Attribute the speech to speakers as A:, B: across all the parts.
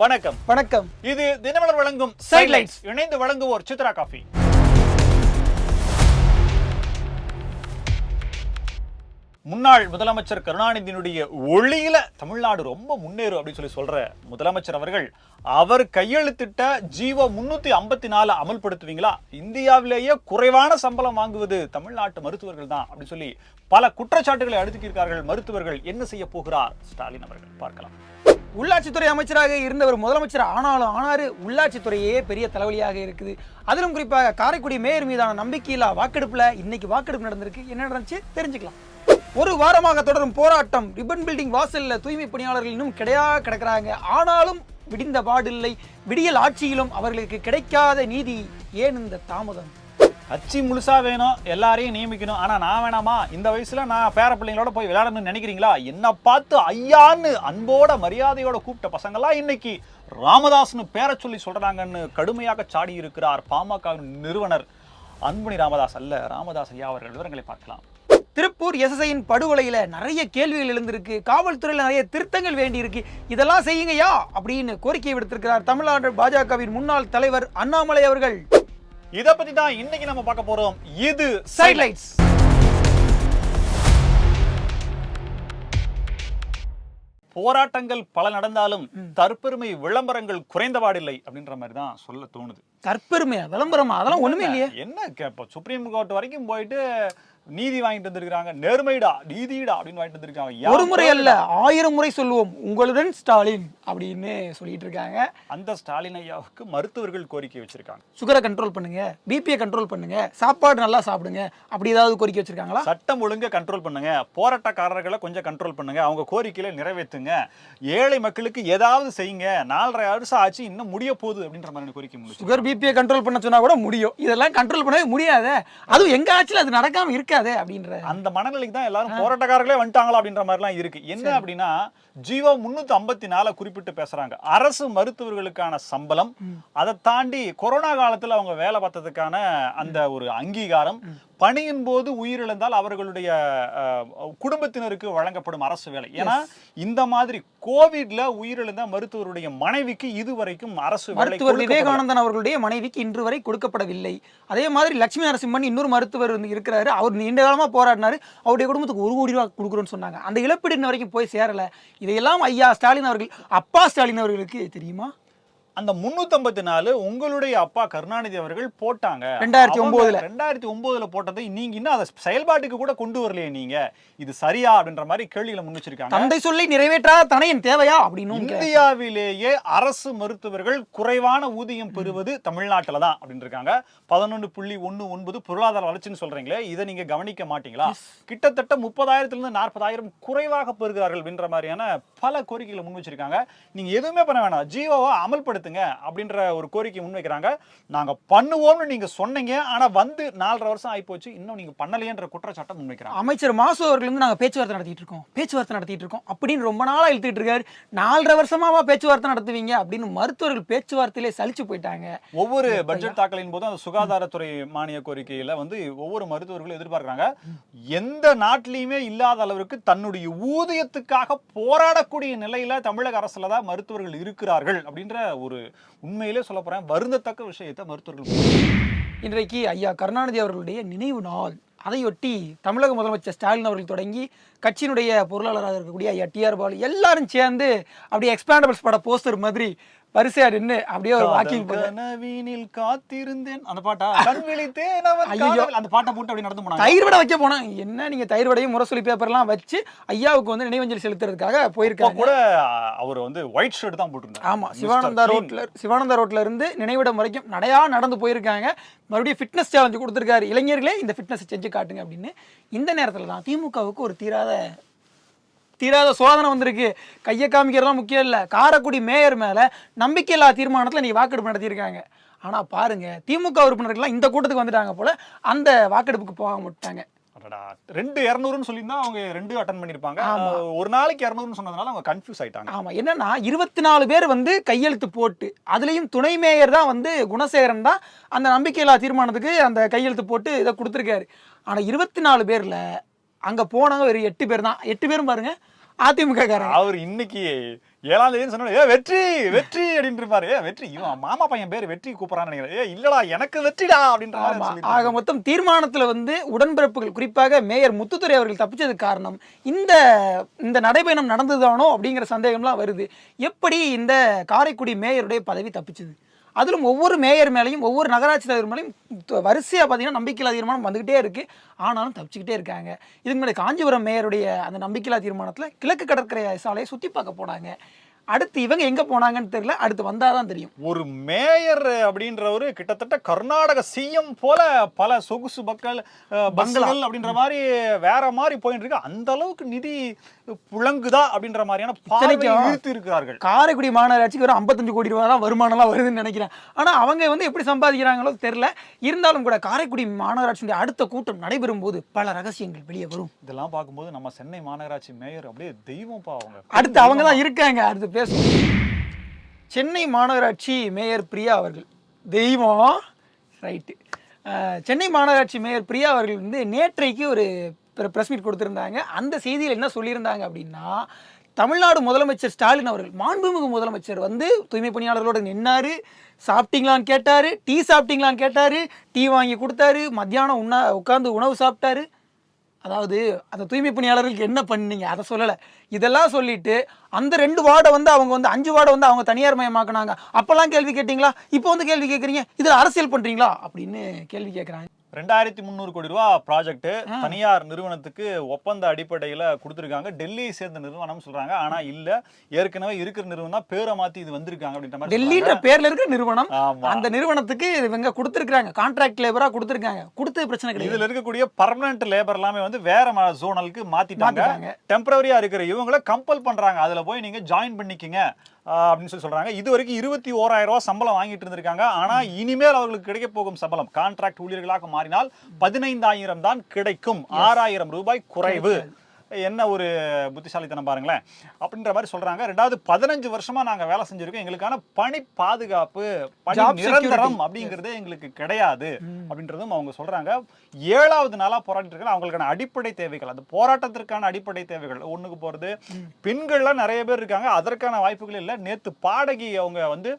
A: வணக்கம்.
B: வணக்கம்.
A: இது தினமலர் வழங்கும்
B: Sidelights.
A: சைட்லைட்ஸ் இணைந்து வழங்குவோர் சித்ரா காஃபி. முன்னாள் முதலமைச்சர் கருணாநிதியினுடைய ஒளியில தமிழ்நாடு ரொம்ப முன்னேறும் அப்படின்னு சொல்லி சொல்ற முதலமைச்சர் அவர்கள் அவர் கையெழுத்திட்ட ஜீவோ முன்னூத்தி ஐம்பத்தி நாலு அமல்படுத்துவீங்களா? இந்தியாவிலேயே குறைவான சம்பளம் வாங்குவது தமிழ்நாட்டு மருத்துவர்கள் தான் அப்படின்னு சொல்லி பல குற்றச்சாட்டுகளை அடுக்கியிருக்கார்கள் மருத்துவர்கள். என்ன செய்ய போகிறார்? ஸ்டாலின் அவர்கள். பார்க்கலாம்.
B: உள்ளாட்சித்துறை அமைச்சராக இருந்தவர் முதலமைச்சர் ஆனாலும் ஆனாரு உள்ளாட்சித்துறையே பெரிய தலைவலியாக இருக்குது. அதிலும் குறிப்பாக காரைக்குடி மேயர் மீதான நம்பிக்கையில்லா வாக்கெடுப்புல இன்னைக்கு வாக்கெடுப்பு நடந்திருக்கு. என்ன நடந்துச்சு? தெரிஞ்சுக்கலாம். ஒரு வாரமாக தொடரும் போராட்டம். ரிப்பன் பில்டிங் வாசல்ல தூய்மை பணியாளர்கள் இன்னும் கிடையா கிடக்குறாங்க. ஆனாலும் விடிந்த பாடில்லை விடியல் ஆட்சியிலும் அவர்களுக்கு கிடைக்காத நீதி. ஏன் இந்த தாமதம்?
A: கட்சி முழுசா வேணும் எல்லாரையும் நியமிக்கணும். ஆனா நான் வேணாமா? இந்த வயசுல நான் பேர பிள்ளைங்களோட போய் விளையாடணும்னு நினைக்கிறீங்களா? என்னை பார்த்து ஐயான்னு அன்போட மரியாதையோட கூப்பிட்ட பசங்கெல்லாம் இன்னைக்கு ராமதாஸ்னு பேர சொல்லி சொல்றாங்கன்னு கடுமையாக சாடி இருக்கிறார் பாமக நிறுவனர் அன்புணி ராமதாஸ் அல்ல. ராமதாஸ் ஐயா அவர்கள் விவரங்களை பார்க்கலாம்.
B: திருப்பூர் எஸ்எஸ்ஐயின் படுகொலையில நிறைய கேள்விகள் எழுந்திருக்கு. காவல்துறையில் நிறைய திருத்தங்கள் வேண்டியிருக்கு. இதெல்லாம் செய்யுங்கயா அப்படின்னு கோரிக்கை விடுத்திருக்கிறார் தமிழ்நாடு பாஜகவின் முன்னாள் தலைவர் அண்ணாமலை அவர்கள்.
A: இத பத்தி தான் இன்னைக்கு நம்ம பார்க்க போறோம். இது
B: சைட்லைட்ஸ்
A: போராட்டங்கள் பல நடந்தாலும் தற்பெருமை விளம்பரங்கள் குறைந்தபாடில்லை அப்படின்ற மாதிரி தான் சொல்ல தோணுது.
B: தற்பெருமையா விளம்பரமா அதெல்லாம் ஒண்ணுமே இல்லையே.
A: என்ன இப்போ சுப்ரீம் கோர்ட் வரைக்கும் போயிட்டு நீதி வாங்கிட்டு வந்திருக்காங்க நேர்மைடா நீதிடா அப்படின்னு வாங்கிட்டு வந்திருக்காங்க.
B: ஒரு முறை அல்ல ஆயிரம் முறை சொல்லுவோம் உங்களுடன் ஸ்டாலின் அப்படின்னு சொல்லிட்டு இருக்காங்க.
A: அந்த ஸ்டாலின் ஐயாவுக்கு மருத்துவர்கள் கோரிக்கை வச்சிருக்காங்க.
B: சுகரை கண்ட்ரோல் பண்ணுங்க பிபியை கண்ட்ரோல் பண்ணுங்க சாப்பாடு நல்லா சாப்பிடுங்க அப்படி ஏதாவது கோரிக்கை வச்சிருக்காங்களா?
A: சட்டம் ஒழுங்க கண்ட்ரோல் பண்ணுங்க போராட்டக்காரர்களை கொஞ்சம் கண்ட்ரோல் பண்ணுங்க அவங்க கோரிக்கையில நிறைவேற்றுங்க ஏழை மக்களுக்கு ஏதாவது செய்யுங்க நாலரை வருஷம் ஆச்சு இன்னும் முடிய போகுது அப்படின்ற மாதிரி கோரிக்கை.
B: சுகர் பிபியை கண்ட்ரோல் பண்ண சொன்னா கூட முடியும். இதெல்லாம் கண்ட்ரோல் பண்ணவே முடியாதே. அதுவும் எங்க ஆட்சியில் அது நடக்காம இருக்காதே அப்படின்ற.
A: அந்த மனநிலைக்கு தான் எல்லாரும் போராட்டக்காரர்களே வந்துட்டாங்களா அப்படின்ற மாதிரிலாம் இருக்கு. என்ன அப்படின்னா ஜீவோ முன்னூத்தி ஐம்பத்தி நாலு குறிப்பிட்டு பேசுறாங்க. அரசு மருத்துவர்களுக்கான சம்பளம் அதை தாண்டி கொரோனா காலத்துல அவங்க வேலை பார்த்ததுக்கான அந்த ஒரு அங்கீகாரம் பணியின் போது உயிரிழந்தால் அவர்களுடைய குடும்பத்தினருக்கு வழங்கப்படும் அரசு வேலை. ஏன்னா இந்த மாதிரி கோவிட்ல உயிரிழந்த மருத்துவருடைய மனைவிக்கு இதுவரைக்கும் அரசு
B: மருத்துவர். விவேகானந்தன் அவர்களுடைய மனைவிக்கு இன்று வரை கொடுக்கப்படவில்லை. அதே மாதிரி லட்சுமி நரசிம்மன் இன்னொரு மருத்துவர் இருக்கிறாரு. அவர் நீண்ட காலமா போராடினாரு. அவருடைய குடும்பத்துக்கு ஒரு கோடி ரூபாய் கொடுக்குறோன்னு சொன்னாங்க. அந்த இழப்பீடு இன்ன வரைக்கும் போய் சேரல. இதையெல்லாம் ஐயா ஸ்டாலின் அவர்கள் அப்பா ஸ்டாலின் அவர்களுக்கு தெரியுமா?
A: அந்த முன்னூத்தி நாலு உங்களுடைய அப்பா கருணாநிதி அவர்கள் போட்டாங்க.
B: 2009 ல.
A: ரெண்டாயிரத்தி ஒன்பதுல போட்டதை நீங்க இன்னும் அதை செயல்பாட்டுக்கு கூட கொண்டு வரலையே நீங்க. இது சரியா அப்படின்ற மாதிரி கேள்விகளை முன் வச்சிருக்காங்க
B: தந்தை சொல்லி நிறைவேற்றாத தனையன் தேவையா அப்படின்னு
A: இந்தியாவிலேயே அரசு மருத்துவர்கள் குறைவான ஊதியம் பெறுவது தமிழ்நாட்டில தான் அப்படின்னு இருக்காங்க. பதினொன்று புள்ளி ஒன்று ஒன்பது பொருளாதார வளர்ச்சின்னு சொல்றீங்களே இதை நீங்க கவனிக்க மாட்டீங்களா? கிட்டத்தட்ட முப்பதாயிரத்துல இருந்து நாற்பதாயிரம் குறைவாக பெறுகிறார்கள் அப்படின்ற மாதிரியான பல கோரிக்கைகளை முன் வச்சிருக்காங்க நீங்க எதுவுமே பண்ண வேணாம். ஜியோவை அமல்படுத்துங்க அப்படின்ற ஒரு கோரிக்கை முன்வைக்கிறாங்க. நாங்க பண்ணுவோம்னு நீங்க சொன்னீங்க. ஆனா வந்து நாலரை வருஷம் ஆயிப்போச்சு. இன்னும் நீங்க பண்ணலையன்ற குற்றச்சாட்டை முன்வைக்கிறாங்க.
B: அமைச்சர் மாசு அவர்கள் வந்து நாங்க பேச்சுவார்த்தை நடத்திட்டு இருக்கோம். பேச்சுவார்த்தை நடத்திட்டு இருக்கோம். அப்படின்னு ரொம்ப நாளா இழுத்துட்டு இருக்காரு. நாலரை வருஷமாவா பேச்சுவார்த்தை நடத்துவீங்க அப்படின்னு மருத்துவர்கள் பேச்சுவார்த்தையிலே சலிச்சு போயிட்டாங்க.
A: ஒவ்வொரு பட்ஜெட் தாக்கலின் போதும் அந்த சுகாதாரத்துறை மானிய கோரிக்கையில வந்து ஒவ்வொரு மருத்துவர்களும் எதிர்பார்க்கறாங்க. எந்த நாட்டிலையுமே இல்லாத அளவிற்கு தன்னுடைய ஊதியத்துக்காக போராடக்கூடிய நிலையில தமிழக அரசுல தான் மருத்துவர்கள் இருக்கிறார்கள் அப்படின்ற ஒரு ஒரு உண்மையிலே சொல்ல போறேன் வருந்தத்தக்க விஷயத்தை மருத்துவர்கள்
B: இன்றைக்கு ஐயா கருணாநிதி அவர்களுடைய நினைவு நாள். அதையொட்டி தமிழக முதலமைச்சர் ஸ்டாலின் அவர்கள் தொடங்கி கட்சியினுடைய பொருளாளராக இருக்கக்கூடிய ஐயா டிஆர் பாலு எல்லாரும் சேர்ந்து அப்படியே எக்ஸ்பேண்டபிள்ஸ் பட போஸ்டர் மாதிரி வரிசையா நின்று அப்படியே ஒரு வாக்கிங்
A: கனவினில் காத்திருந்தேன். அந்த பாட்டா? கண் விழித்தேன். அந்த பாட்டை போட்டு அப்படி நடந்து போனாங்க.
B: தயிர் வடை வைக்க போனோம் என்ன நீங்க தயிர் வடையும் முரசொலி பேப்பர்லாம் வச்சு ஐயாவுக்கு வந்து நினைவஞ்சலி செலுத்துறதுக்காக போயிருக்காங்க.
A: கூட அவர் வந்து ஒயிட் ஷர்ட் தான் போட்டிருந்தார்.
B: ஆமா. சிவானந்தா. ரோட்ல சிவானந்தா ரோட்ல இருந்து நினைவிடம் வரைக்கும் நடையா நடந்து போயிருக்காங்க. மறுபடியும் ஃபிட்னஸ் சேலஞ்சு கொடுத்துருக்காரு. இளைஞர்களே இந்த ஃபிட்னஸ் செஞ்சு காட்டுங்க அப்படின்னு இந்த நேரத்துல தான் திமுகவுக்கு ஒரு தீராத தீராத சோதனை வந்திருக்கு. கையை காமிக்கிறதுலாம் முக்கியம் இல்லை. காரைக்குடி மேயர் மேல நம்பிக்கையில்லா தீர்மானத்துல நீ வாக்கெடுப்பு நடத்தியிருக்காங்க. ஆனா பாருங்க திமுக உறுப்பினர்கள்லாம் இந்த கூட்டத்துக்கு வந்துட்டாங்க போல அந்த வாக்கெடுப்புக்கு போக மாட்டாங்க
A: ரெண்டு இரநூறுன்னு சொல்லியிருந்தா அவங்க ரெண்டு அட்டன். அஹ் ஒரு நாளைக்கு இரநூறுன்னு சொன்னதுனால அவங்க கன்ஃபியூஸ் ஆயிட்டாங்க.
B: ஆமா. என்னன்னா இருபத்தி நாலு பேர் வந்து கையெழுத்து போட்டு அதுலயும் துணை மேயர் தான் வந்து குணசேகரன் தான் அந்த நம்பிக்கையில்லா தீர்மானத்துக்கு அந்த கையெழுத்து போட்டு இதை கொடுத்துருக்காரு. ஆனா இருபத்தி நாலு பேர்ல அங்க போனவங்க ஒரு எட்டு பேர் தான். எட்டு பேரும் பாருங்க அதிமுக காரங்க.
A: அவர் இன்னைக்கு ஏழாம் தேதி சொன்னா ஏ வெற்றி வெற்றி அப்படின்னு இருப்பாரு ஏ வெற்றி இவன் மாமா பையன் பேர் வெற்றி கூப்பிடறான்னு நினைக்கிறேன். ஏ இல்லடா எனக்கு வெற்றிடா அப்படின்ற
B: ஆக மொத்தம் தீர்மானத்துல வந்து உடன்பிறப்புகள் குறிப்பாக மேயர் முத்துத்துறை அவர்கள் தப்பிச்சதுக்கு காரணம் இந்த இந்த நடைபயணம் நடந்ததானோ அப்படிங்கிற சந்தேகம்லாம் வருது. எப்படி இந்த காரைக்குடி மேயருடைய பதவி தப்பிச்சது? அதிலும் ஒவ்வொரு மேயர் மேலேயும் ஒவ்வொரு நகராட்சி தலைவர் மேலேயும் வரிசையாக பார்த்தீங்கன்னா நம்பிக்கையில்லா தீர்மானம் வந்துகிட்டே இருக்குது ஆனாலும் தப்பிச்சுக்கிட்டே இருக்காங்க. இதுக்கு முன்னாடி காஞ்சிபுரம் மேயருடைய அந்த நம்பிக்கையில்லா தீர்மானத்தில் கிழக்கு கடற்கரை சாலையை சுற்றி பார்க்க போனாங்க. அடுத்து இவங்க எங்க போனாங்கன்னு தெரியல அடுத்து வந்தாதான் தெரியும்.
A: ஒரு மேயர் அப்படின்றவரு கிட்டத்தட்ட கர்நாடக சிஎம் போல பல சொகுசு மக்கள் பஸ்கள் அப்படின்ற மாதிரி வேற மாதிரி போயிட்டு இருக்கு. அந்த அளவுக்கு நிதி புழங்குதா அப்படின்ற மாதிரியான இழுத்து இருக்கிறார்கள்
B: காரைக்குடி மாநகராட்சிக்கு வெறும் 55 கோடி ரூபா தான் வருமானம்லாம் வருதுன்னு நினைக்கிறேன். ஆனா அவங்க வந்து எப்படி சம்பாதிக்கிறாங்களோ தெரியல. இருந்தாலும் கூட காரைக்குடி மாநகராட்சியுடைய அடுத்த கூட்டம் நடைபெறும் போது பல ரகசியங்கள் வெளியே வரும்.
A: இதெல்லாம் பார்க்கும்போது நம்ம சென்னை மாநகராட்சி மேயர் அப்படியே தெய்வம் பா அவங்க.
B: அடுத்து அவங்க தான் இருக்காங்க. அடுத்து பேச சென்னை மாநகராட்சி மேயர் பிரியா அவர்கள். தெய்வம். ரைட்டு சென்னை மாநகராட்சி மேயர் பிரியா அவர்கள் வந்து நேற்றைக்கு ஒரு ப்ரெஸ் மீட் கொடுத்துருந்தாங்க. அந்த செய்தியில் என்ன சொல்லியிருந்தாங்க அப்படின்னா தமிழ்நாடு முதலமைச்சர் ஸ்டாலின் அவர்கள் மாண்புமிகு முதலமைச்சர் வந்து தூய்மை பணியாளர்களோட நின்னாரு சாப்பிட்டீங்களான்னு கேட்டார் டீ சாப்பிட்டீங்களான்னு கேட்டார் டீ வாங்கி கொடுத்தாரு மத்தியானம் உண்ணா உட்காந்து உணவு சாப்பிட்டாரு. அதாவது அந்த தூய்மை பணியாளர்களுக்கு என்ன பண்ணீங்க? அதை சொல்லலை. இதெல்லாம் சொல்லிட்டு அந்த ரெண்டு வார்டை வந்து அவங்க வந்து அஞ்சு வார்டை வந்து அவங்க தனியார் மயமாக்குனாங்க. அப்போல்லாம் கேள்வி கேட்டிங்களா? இப்போ வந்து கேள்வி கேட்குறீங்க. இதில் அரசியல் பண்ணுறீங்களா அப்படின்னு கேள்வி கேட்குறாங்க.
A: ரெண்டாயிரத்தி முந்நூறு கோடி ரூபா ப்ராஜெக்ட் தனியார் நிறுவனத்துக்கு ஒப்பந்த அடிப்படையில கொடுத்துருக்காங்க. டெல்லியை சேர்ந்த நிறுவனம் சொல்றாங்க. ஆனா இல்ல ஏற்கனவே இருக்கிற நிறுவனம் தான் பேரை மாத்தி இது வந்திருக்காங்க அப்படின்ற மாதிரி
B: டெல்லின்ற. பேர்ல இருக்கிற நிறுவனம் அந்த நிறுவனத்துக்கு இவங்க கொடுத்துருக்காங்க கான்ட்ராக்ட் லேபரா கொடுத்துருக்காங்க. கொடுத்தது பிரச்சனை கிடையாது.
A: இதுல இருக்கக்கூடிய பர்மனன்ட் லேபர் எல்லாமே வந்து வேற ஜோனலுக்கு மாத்திட்டாங்க. டெம்பரவரியா இருக்கிற இவங்கள கம்பல் பண்றாங்க. அதுல போய் நீங்க ஜாயின் பண்ணிக்கங்க. அப்படின்னு சொல்லி சொல்றாங்க. இது வரைக்கும் இருபத்தி ஓராயிரம் ரூபாய் சம்பளம் வாங்கிட்டு இருந்திருக்காங்க. ஆனா இனிமேல் அவர்களுக்கு கிடைக்க போகும் சம்பளம் கான்ட்ராக்ட் ஊழியர்களாக மாறினால் பதினைந்தாயிரம் தான் கிடைக்கும். ஆறாயிரம் ரூபாய் குறைவு. என்ன ஒரு புத்திசாலித்தனம் பாருங்களேன். அப்படின்ற மாதிரி சொல்றாங்க. ரெண்டாவது பதினஞ்சு வருஷமா நாங்க வேலை செஞ்சிருக்கோம். எங்களுக்கான பணி பாதுகாப்பு பணி நிரந்தரம். அப்படிங்கிறதே எங்களுக்கு கிடையாது அப்படின்றதும் அவங்க சொல்றாங்க. ஏழாவது நாளா போராடிட்டு இருக்காங்க. அவங்களுக்கான அடிப்படை தேவைகள் அந்த போராட்டத்திற்கான அடிப்படை தேவைகள். ஒண்ணுக்கு போறது. பெண்கள்லாம் நிறைய பேர் இருக்காங்க. அதற்கான வாய்ப்புகள் இல்ல. நேத்து பாடகி அவங்க வந்து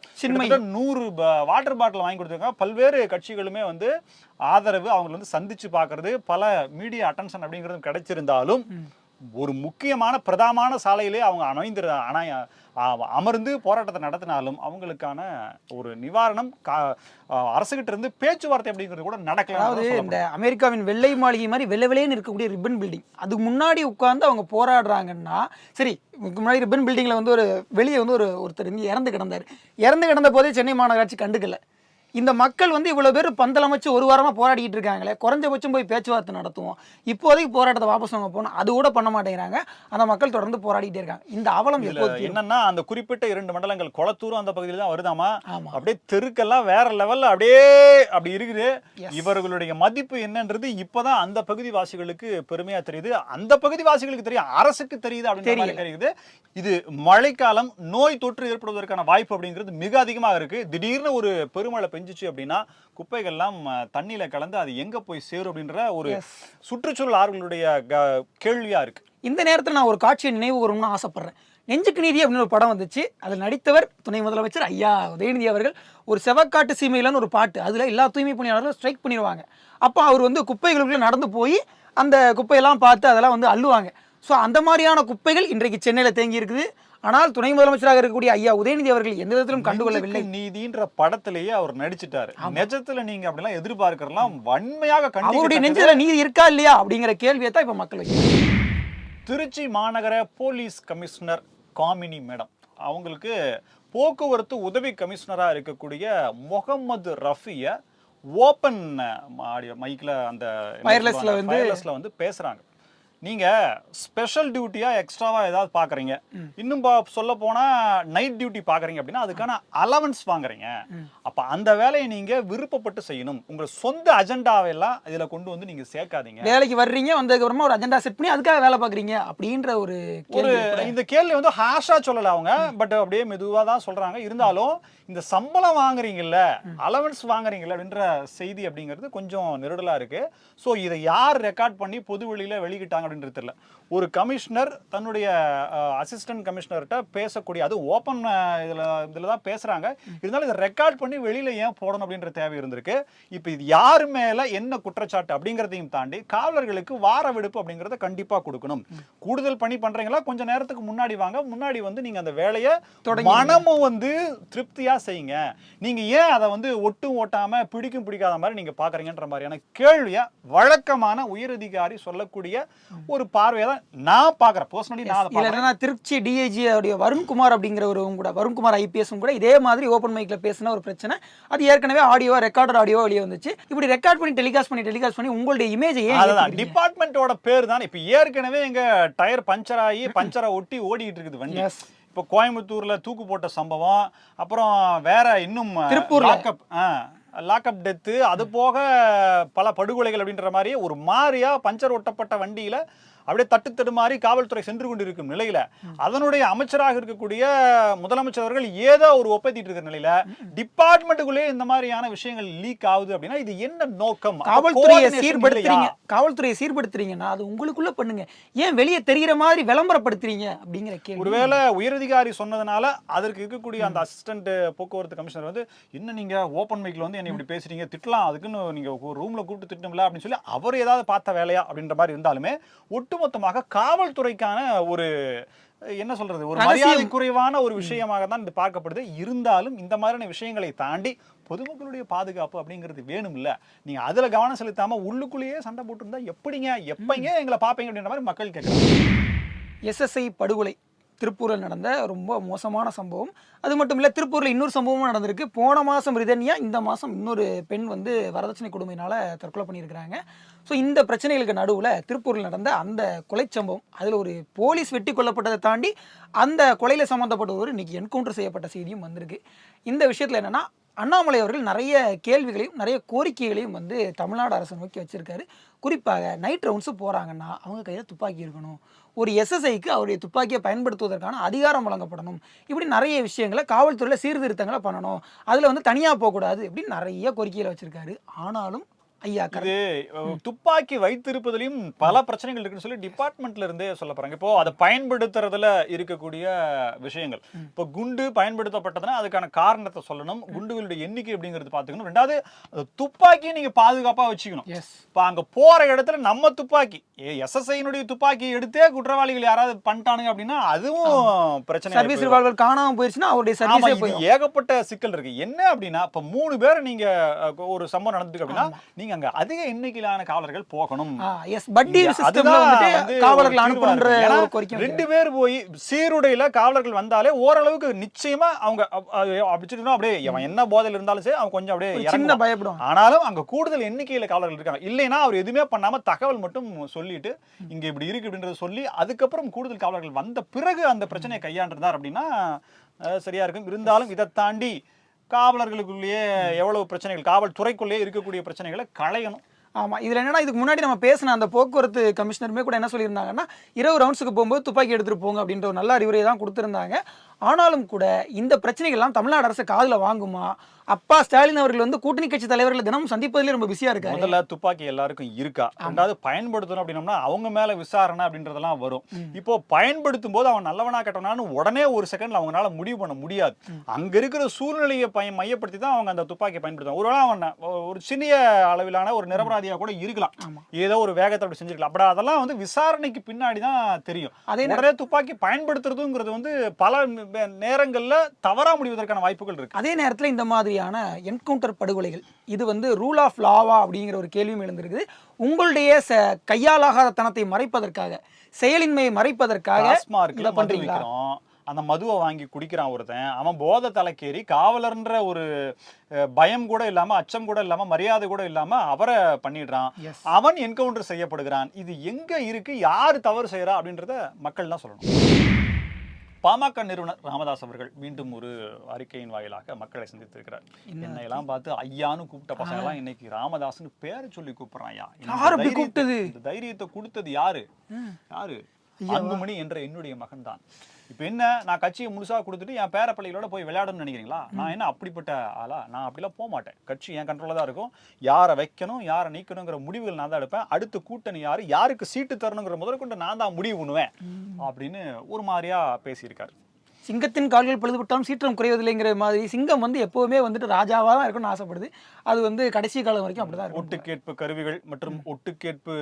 A: நூறு வாட்டர் பாட்டில் வாங்கி கொடுத்துருக்காங்க. பல்வேறு கட்சிகளுமே வந்து ஆதரவு அவங்களை வந்து சந்திச்சு பார்க்கிறது பல மீடியா அட்டென்ஷன் அப்படிங்கிறதும் கிடைச்சிருந்தாலும் ஒரு முக்கியமான பிரதான சாலையிலே அவங்க அமைந்து அணை அ- அமர்ந்து போராட்டத்தை நடத்தினாலும் அவங்களுக்கான ஒரு நிவாரணம் அரசுகிட்ட இருந்து பேச்சுவார்த்தை அப்படிங்கிறது கூட நடக்கல
B: அதாவது இந்த அமெரிக்காவின் வெள்ளை மாளிகை மாதிரி வெள்ளை வெள்ளையன்னு இருக்கக்கூடிய ரிப்பன் பில்டிங். அதுக்கு முன்னாடி உட்கார்ந்து அவங்க போராடுறாங்கன்னா சரி இதுக்கு முன்னாடி ரிப்பன் பில்டிங்கில் வந்து ஒரு வெளியே வந்து ஒரு ஒருத்தர் வந்து இறந்து கிடந்தார். இறந்து கிடந்த போதே சென்னை மாநகராட்சி கண்டுக்கல. இந்த மக்கள் வந்து இவ்வளோ பேர் பந்தல் அமைச்சு ஒரு வாரமாக போராடிட்டு இருக்காங்களே. குறைஞ்சபட்சம் போய் பேச்சுவார்த்தை நடத்துவோம். இப்போதைக்கு போராட்டத்தை வாபஸ் வாங்க போகணும் அது கூட பண்ண மாட்டேங்கிறாங்க. அந்த மக்கள் தொடர்ந்து போராடிட்டே இருக்காங்க. இந்த அவலம்?
A: என்னன்னா அந்த குறிப்பிட்ட இரண்டு மண்டலங்கள் கொளத்தூரும் அந்த பகுதியில தான் வருதாமா? அப்படியே தெருக்கெல்லாம் வேற லெவல்ல அப்படியே அப்படி இருக்குது. இவர்களுடைய மதிப்பு என்னன்றது இப்பதான் அந்த பகுதி வாசிகளுக்கு பெருமையா தெரியுது. அந்த பகுதி வாசிகளுக்கு தெரியும். அரசுக்கு தெரியுது
B: தெரியல.
A: தெரியுது. இது மழைக்காலம் நோய் தொற்று ஏற்படுவதற்கான வாய்ப்பு அப்படிங்கிறது மிக அதிகமாக இருக்கு. திடீர்னு ஒரு பெருமழை பெஞ்சுச்சு அப்படின்னா குப்பைகள்லாம் தண்ணியில கலந்து அது எங்க போய் சேரும் அப்படின்ற ஒரு. சுற்றுச்சூழல் ஆர்வலுடைய க- கேள்வியா இருக்கு.
B: இந்த நேரத்தில் நான் ஒரு காட்சியை நினைவு கூறணும்னு ஆசைப்படுறேன். நெஞ்சுக்கு நீதி அப்படின்னு ஒரு படம் வந்துச்சு. அதில் நடித்தவர் துணை முதலமைச்சர் ஐயா உதயநிதி அவர்கள். ஒரு செவக்காட்டு சீமையிலன்னு ஒரு பாட்டு. அதில் எல்லா தூய்மை பணியாளர்களும் ஸ்ட்ரைக் பண்ணிடுவாங்க. அப்போ அவர் வந்து குப்பைகளுக்குள்ள நடந்து போய் அந்த குப்பையெல்லாம் பார்த்து அதெல்லாம் வந்து அள்ளுவாங்க. ஸோ அந்த மாதிரியான குப்பைகள் இன்றைக்கு சென்னையில் தேங்கி இருக்குது. ஆனால் துணை முதலமைச்சராக இருக்கக்கூடிய ஐயா உதயநிதி அவர்கள் எந்த விதத்திலும் கண்டுகொள்ளவில்லை.
A: நீதின்ற படத்திலேயே அவர் நடிச்சிட்டாரு. நிஜத்துல நீங்க அப்படிலாம் எதிர்பார்க்கறலாம் வன்மையாக
B: அவருடைய. நெஞ்சில நீதி இருக்கா இல்லையா அப்படிங்கிற கேள்வியை தான் இப்போ மக்கள்.
A: திருச்சி மாநகர போலீஸ் கமிஷனர் காமினி மேடம். அவங்களுக்கு போக்குவரத்து உதவி கமிஷனரா இருக்கக்கூடிய முகமது ரஃபிய ஓப்பன் மைக்ல அந்த
B: வந்து-
A: வயர்லெஸ்ல வந்து பேசுறாங்க. நீங்க ஸ்பெஷல் டியூட்டியா எக்ஸ்ட்ராவா ஏதாவது பாக்குறீங்க. இன்னும் சொல்ல போனா நைட் டியூட்டி பாக்குறீங்க அப்படின்னா அதுக்கான அலவன்ஸ் வாங்குறீங்க. அப்ப அந்த வேலையை நீங்க விருப்பப்பட்டு செய்யணும். உங்க சொந்த அஜெண்டாவை எல்லாம் இதுல கொண்டு வந்து நீங்க சேர்க்காதீங்க.
B: வேலைக்கு வர்றீங்க வந்ததுக்கு அப்புறமா ஒரு அஜெண்டா செட் பண்ணி அதுக்காக வேலை பார்க்குறீங்க அப்படின்ற ஒரு
A: ஒரு இந்த கேள்வி வந்து ஹாஷா சொல்லல அவங்க பட் அப்படியே மெதுவா தான் சொல்றாங்க. இருந்தாலும் இந்த சம்பளம் வாங்குறீங்கல்ல அலவன்ஸ் வாங்குறீங்கல்ல அப்படின்ற செய்தி அப்படிங்கிறது கொஞ்சம் நெருடலா இருக்கு. ஸோ இதை யார் ரெக்கார்ட் பண்ணி பொது வெளியில வெளியிட்டாங்க அப்படின்றது தெரியல. ஒரு கமிஷனர் தன்னுடைய அசிஸ்டன்ட் கமிஷனர்கிட்ட பேசக்கூடிய அது ஓப்பன் இதில் இதில் தான் பேசுகிறாங்க இருந்தாலும் இதை ரெக்கார்ட் பண்ணி வெளியில் ஏன் போடணும் அப்படின்ற தேவை இருந்திருக்கு. இப்போ இது யார் மேலே என்ன குற்றச்சாட்டு அப்படிங்கிறதையும் தாண்டி காவலர்களுக்கு வார விடுப்பு அப்படிங்கிறத கண்டிப்பாக கொடுக்கணும். கூடுதல் பணி பண்ணுறீங்களா கொஞ்சம் நேரத்துக்கு முன்னாடி வாங்க. முன்னாடி வந்து நீங்கள் அந்த வேலையை. மனமும் வந்து திருப்தியா செய்யுங்க. நீங்க ஏன் அதை வந்து ஒட்டும் ஓட்டாம பிடிக்கும் பிடிக்காத மாதிரி நீங்க பாக்குறீங்கன்ற மாதிரியான கேள்விய வழக்கமான உயரதிகாரி சொல்லக்கூடிய ஒரு பார்வையை தான் நான் பாக்குறேன் பர்சனலி நான் அதை
B: இல்ல
A: பாக்குறேன்
B: என்னன்னா திருச்சி டிஐஜி உடைய வருண்குமார் அப்படிங்கிறவரும் கூட வருண்குமார் ஐபிஎஸும் கூட இதே மாதிரி ஓப்பன் மைக்ல பேசின ஒரு பிரச்சனை. அது ஏற்கனவே ஆடியோ ரெக்கார்டர் ஆடியோ வெளியே வந்துச்சு. இப்படி ரெக்கார்ட் பண்ணி டெலிகாஸ்ட் பண்ணி டெலிகாஸ்ட் பண்ணி உங்களுடைய இமேஜை ஏன்?
A: டிபார்ட்மெண்ட்டோட பேர் தான் இப்ப ஏற்கனவே எங்க டயர் பஞ்சர் ஆகி பஞ்சரை ஒட்டி ஓடிட்டு இருக்குது வண்டி. இப்போ கோயம்புத்தூர்ல தூக்கு போட்ட சம்பவம் அப்புறம் வேற இன்னும்
B: திருப்பூர்ல.
A: லாக்அப் லாக்அப் டெத்து அது போக பல படுகொலைகள் அப்படின்ற மாதிரி ஒரு மாதிரியா பஞ்சர் ஒட்டப்பட்ட வண்டியில அப்படியே தட்டு தடுமாறி காவல்துறை சென்று கொண்டிருக்கும் நிலையில அதனுடைய அமைச்சராக இருக்கக்கூடிய முதலமைச்சர் அவர்கள் ஏதோ ஒரு ஒப்பத்திட்டு இருக்கிற நிலையில டிபார்ட்மெண்ட்டுக்குள்ளே இந்த மாதிரியான விஷயங்கள் லீக் ஆகுது அப்படின்னா இது என்ன நோக்கம்?
B: காவல்துறையை சீர்படுத்துறீங்க? காவல்துறையை சீர்படுத்துறீங்கன்னா அது உங்களுக்குள்ள பண்ணுங்க. ஏன் வெளியே தெரிகிற மாதிரி விளம்பரப்படுத்துறீங்க அப்படிங்கிற கேள்வி.
A: ஒருவேளை உயரதிகாரி சொன்னதுனால அதற்கு இருக்கக்கூடிய அந்த அசிஸ்டன்ட் போக்குவரத்து கமிஷனர் வந்து என்ன நீங்க ஓப்பன் மைக்ல வந்து என்ன இப்படி பேசுறீங்க? திட்டலாம். அதுக்குன்னு நீங்க ஒரு ரூம்ல கூப்பிட்டு திட்டணும்ல? அப்படின்னு சொல்லி அவர் ஏதாவது பார்த்த வேலையா அப்படின்ற மாதிரி இருந்தாலுமே ஒட்டுமொத்தமாக காவல்துறைக்கான ஒரு என்ன சொல்றது ஒரு. மரியாதை குறைவான ஒரு விஷயமாக தான் இது பார்க்கப்படுது. இருந்தாலும் இந்த மாதிரியான விஷயங்களை தாண்டி பொதுமக்களுடைய பாதுகாப்பு அப்படிங்கிறது வேணும் இல்ல நீங்க அதுல கவனம் செலுத்தாம உள்ளுக்குள்ளேயே சண்டை போட்டிருந்தா எப்படிங்க எப்பங்க எங்களை பாப்பீங்க அப்படின்ற மாதிரி மக்கள் கேட்கறாங்க.
B: எஸ்எஸ்ஐ படுகொலை. திருப்பூரில் நடந்த ரொம்ப மோசமான சம்பவம். அது மட்டும் இல்லை திருப்பூரில் இன்னொரு சம்பவமும் நடந்திருக்கு. போன மாதம் ரிதன்யா இந்த மாதம் இன்னொரு பெண் வந்து வரதட்சணை கொடுமையினால் தற்கொலை பண்ணியிருக்கிறாங்க. ஸோ இந்த பிரச்சனைகளுக்கு நடுவில் திருப்பூரில் நடந்த அந்த கொலை சம்பவம் அதில் ஒரு போலீஸ் வெட்டி கொல்லப்பட்டதை தாண்டி அந்த கொலையில் சம்மந்தப்பட்டவர் இன்றைக்கி என்கவுண்டர் செய்யப்பட்ட செய்தியும் வந்திருக்கு. இந்த விஷயத்தில் என்னென்னா அண்ணாமலை அவர்கள் நிறைய கேள்விகளையும் நிறைய கோரிக்கைகளையும் வந்து தமிழ்நாடு அரசு நோக்கி வச்சுருக்காரு. குறிப்பாக நைட் ரவுண்ட்ஸு போகிறாங்கன்னா அவங்க கையில் துப்பாக்கி இருக்கணும். ஒரு எஸ்எஸ்ஐக்கு அவருடைய துப்பாக்கியை பயன்படுத்துவதற்கான அதிகாரம் வழங்கப்படணும். இப்படி நிறைய விஷயங்களை காவல்துறையில் சீர்திருத்தங்களை பண்ணணும். அதில் வந்து தனியாக போகக்கூடாது இப்படி நிறைய கோரிக்கையில் வச்சுருக்காரு. ஆனாலும் ஐயா
A: இது துப்பாக்கி வைத்திருப்பதிலையும் பல பிரச்சனைகள் இருக்குன்னு சொல்லி டிபார்ட்மெண்ட்ல இருந்தே சொல்ல போறாங்க. இப்போ அதை பயன்படுத்துறதுல இருக்கக்கூடிய விஷயங்கள். இப்போ குண்டு பயன்படுத்தப்பட்டதுன்னா அதுக்கான காரணத்தை சொல்லணும். குண்டுகளுடைய எண்ணிக்கை அப்படிங்கிறது பாத்துக்கணும் ரெண்டாவது துப்பாக்கியை நீங்க பாதுகாப்பா வச்சுக்கணும். இப்போ அங்க போற இடத்துல நம்ம துப்பாக்கி எஸ்எஸ்ஐனுடைய துப்பாக்கி எடுத்தே குற்றவாளிகள் யாராவது பண்ணிட்டானுங்க அப்படின்னா அதுவும் பிரச்சனை
B: சர்வீஸ் ரிவால்வர் காணாமல் போயிடுச்சுன்னா அவருடைய சர்வீஸே
A: ஏகப்பட்ட சிக்கல் இருக்கு. என்ன அப்படின்னா இப்ப மூணு பேர் நீங்க ஒரு சம்பவம் நடந்துருக்கு அப்படின்னா நீங்க அங்க அதிக எண்ணிக்கையிலான காவலர்கள் போகணும்.
B: எஸ் பட்டி வந்துட்டு காவலர்கள் கோரிக்கை
A: ரெண்டு பேர் போய் சீருடையில காவலர்கள் வந்தாலே ஓரளவுக்கு நிச்சயமா அவங்க அப்- அது அப்படிச்சிருந்தோம் அப்படியே அவன் என்ன போதையில இருந்தாலும் சரி அவன் கொஞ்சம் அப்படியே
B: சின்ன. பயப்படும்
A: ஆனாலும் அங்க கூடுதல் எண்ணிக்கையில காவலர்கள் இருக்காங்க. இல்லைன்னா அவர் எதுவுமே பண்ணாம தகவல் மட்டும் சொல்லிட்டு இங்க இப்படி இருக்கு அப்படின்றத சொல்லி அதுக்கப்புறம் கூடுதல் காவலர்கள் வந்த பிறகு அந்த பிரச்சனையை கையாண்டிருந்தார் அப்படின்னா சரியா இருக்கும். இருந்தாலும் இதை தாண்டி காவலர்களுக்குள்ளேயே எவ்வளவு பிரச்சனைகள் காவல்துறைக்குள்ளேயே இருக்கக்கூடிய பிரச்சனைகளை களையணும்.
B: ஆமாம் இதில் என்னன்னா இதுக்கு முன்னாடி நம்ம பேசின அந்த போக்குவரத்து கமிஷனருமே கூட என்ன சொல்லியிருந்தாங்கன்னா இரவு ரவுண்ட்ஸுக்கு போகும்போது துப்பாக்கி எடுத்துட்டு போங்க அப்படின்ற ஒரு நல்ல அறிவுரை தான் கொடுத்துருந்தாங்க. ஆனாலும் கூட இந்த பிரச்சனைகள்லாம் தமிழ்நாடு அரசு காதுல வாங்குமா? அப்பா ஸ்டாலின் அவர்கள் வந்து கூட்டணி கட்சி தலைவர்களை தினமும் சந்திப்பதிலே ரொம்ப பிஸியா இருக்காரு.
A: முதல்ல துப்பாக்கி எல்லாருக்கும் இருக்கா? ரெண்டாவது பயன்படுத்தணும் அப்படின்னோம்னா அவங்க மேல விசாரணை அப்படின்றதெல்லாம் வரும். இப்போ பயன்படுத்தும் போது அவன் நல்லவனா கெட்டவனான்னு உடனே ஒரு செகண்ட்ல அவங்களால முடிவு பண்ண முடியாது. அங்க இருக்கிற சூழ்நிலையை பய மையப்படுத்தி தான் அவங்க அந்த துப்பாக்கியை பயன்படுத்துவாங்க ஒருவேளை அவன் ஒரு சிறிய அளவிலான ஒரு நிரபராதியா கூட இருக்கலாம். ஏதோ ஒரு வேகத்தை அப்படி செஞ்சிருக்கலாம். அப்படி அதெல்லாம் வந்து விசாரணைக்கு பின்னாடி தான் தெரியும்.
B: அதே
A: உடனே துப்பாக்கி பயன்படுத்துறதுங்கிறது வந்து பல நேரங்கள்ல தவறா முடிவதற்கான வாய்ப்புகள் இருக்கு.
B: அதே நேரத்தில் இந்த மாதிரியான என்கவுண்டர் படுகொலைகள் இது வந்து ரூல் ஆஃப் லாவா அப்படிங்கிற ஒரு கேள்வியும் எழுந்திருக்குது. உங்களுடைய ச கையாலாகாத தனத்தை மறைப்பதற்காக செயலின்மையை மறைப்பதற்காக இதை?
A: விற்கிறோம் அந்த மதுவை வாங்கி குடிக்கிறான் ஒருத்தன். அவன் போதை தலைக்கேறி காவலர்ன்ற ஒரு பயம் கூட இல்லாம அச்சம் கூட இல்லாம மரியாதை கூட இல்லாம அவரை பண்ணிடுறான். அவன் என்கவுண்டர் செய்யப்படுகிறான். இது எங்க இருக்கு? யாரு தவறு செய்யறா அப்படின்றத மக்கள் தான் சொல்லணும். பாமக நிறுவனர் ராமதாஸ் அவர்கள் மீண்டும் ஒரு அறிக்கையின் வாயிலாக மக்களை சந்தித்திருக்கிறார்
B: என்ன?
A: எல்லாம் பார்த்து ஐயான்னு கூப்பிட்ட பசங்க எல்லாம் இன்னைக்கு ராமதாஸ்னு பேரை சொல்லி கூப்பிடுறான் ஐயா தைரியத்தை-
B: கூப்பிட்டது?
A: இந்த தைரியத்தை கொடுத்தது யாரு. யாரு அன்புமணி என்ற என்னுடைய மகன்தான். இப்போ என்ன நான் கட்சியை முழுசா கொடுத்துட்டு என் பேர பிள்ளைகளோட போய் விளையாடணும்னு நினைக்கிறீங்களா? நான் என்ன அப்படிப்பட்ட ஆளா? நான் அப்படிலாம் போக மாட்டேன். கட்சி என் கண்ட்ரோல தான் இருக்கும். யாரை வைக்கணும் யாரை நீக்கணுங்கிற முடிவுகள் நான் தான் எடுப்பேன். அடுத்த கூட்டணி யாரு? யாருக்கு சீட்டு தரணுங்கிற முதற்கொண்டு நான் தான் முடிவு பண்ணுவேன். அப்படின்னு ஒரு மாதிரியா பேசியிருக்காரு.
B: சிங்கத்தின் கால்கள் பழுதுபட்டாலும் சீற்றம் குறைவதில்லைங்கிற மாதிரி சிங்கம் வந்து எப்பவுமே வந்துட்டு ராஜாவா தான் இருக்கணும்னு ஆசைப்படுது. அது வந்து கடைசி காலம் வரைக்கும் அப்படிதான் இருக்கும்
A: ஒட்டு கேட்பு கருவிகள் மற்றும் ஒட்டு கேட்பு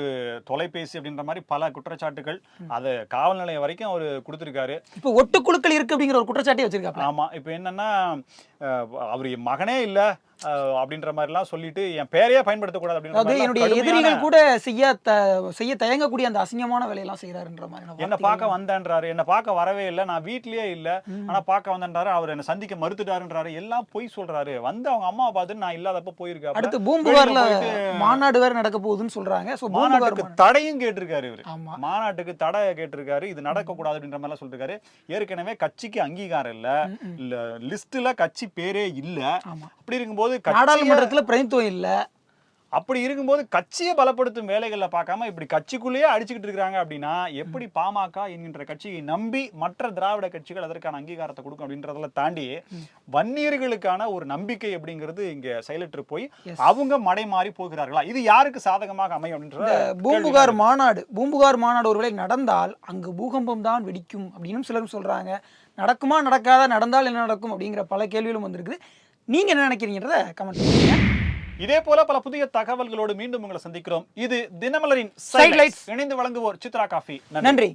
A: தொலைபேசி அப்படின்ற மாதிரி பல குற்றச்சாட்டுகள் அதை காவல் நிலையம் வரைக்கும் அவர் கொடுத்திருக்காரு.
B: இப்போ ஒட்டு குழுக்கள் இருக்கு அப்படிங்கிற ஒரு குற்றச்சாட்டே வச்சிருக்காப்ல.
A: ஆமா இப்போ என்னன்னா அவர் மகனே இல்ல அப்படின்ற மாதிரிலாம் சொல்லிட்டு என் பேரையே பயன்படுத்தக்கூடாது மாதிரிலாம்
B: என்னுடைய எதிரிகள் கூட செய்ய செய்ய தயங்கக்கூடிய அந்த அசிங்கமான வேலையெல்லாம் செய்யறாருன்ற மாதிரி
A: என்ன பார்க்க வந்தேன்றாரு. என்ன பார்க்க வரவே இல்லை. நான் வீட்லயே இல்ல. ஆனா பார்க்க வந்தேன்றாரு. அவர் என்ன சந்திக்க மறுத்துட்டாருன்றாரு. எல்லாம் பொய் சொல்றாரு. வந்து அவங்க அம்மா பார்த்துட்டு நான் இல்லாதப்ப போயிருக்காரு
B: அடுத்து பூம்புகார்ல மாநாடு வேற நடக்க போகுதுன்னு சொல்றாங்க.
A: மாநாட்டுக்கு தடையும் கேட்டிருக்காரு இவரு. மாநாட்டுக்கு தடை கேட்டிருக்காரு. இது நடக்க கூடாது அப்படின்ற மாதிரி சொல்லிருக்காரு. ஏற்கனவே கட்சிக்கு அங்கீகாரம் இல்ல. இல்ல லிஸ்ட்ல கட்சி பேரே இல்ல. அப்படி இருக்கும்போது கட்சிய-
B: நாடாளுமன்றத்துல பிரதித்துவம் இல்ல.
A: அப்படி இருக்கும்போது கட்சியை பலப்படுத்தும் வேலைகளை பார்க்காம இப்படி கட்சிக்குள்ளேயே அடிச்சுக்கிட்டு இருக்காங்க அப்படின்னா எப்படி பாமக என்கின்ற கட்சியை நம்பி மற்ற திராவிட கட்சிகள் அதற்கான அங்கீகாரத்தை கொடுக்கும் அப்படின்றதுல தாண்டி வன்னியர்களுக்கான ஒரு நம்பிக்கை அப்படிங்கிறது இங்க செயலற்று போய். அவங்க மடை மாறி போகிறார்களா? இது யாருக்கு சாதகமாக அமையும் அப்படின்ற
B: பூம்புகார் மாநாடு பூம்புகார் மாநாடு ஒருவேளை நடந்தால் அங்கு பூகம்பம் தான் வெடிக்கும் அப்படின்னு சிலரும் சொல்றாங்க. நடக்குமா நடக்காதா நடந்தால் என்ன நடக்கும் அப்படிங்கிற பல கேள்விகளும் வந்திருக்குது. நீங்க என்ன நினைக்கிறீங்கன்றத கமெண்ட் பண்ணுங்க.
A: இதே போல பல புதிய தகவல்களோடு மீண்டும் உங்களை சந்திக்கிறோம். இது தினமலரின்
B: Sidelights.
A: இணைந்து வழங்குவோர் சித்ரா காஃபி.
B: நன்றி.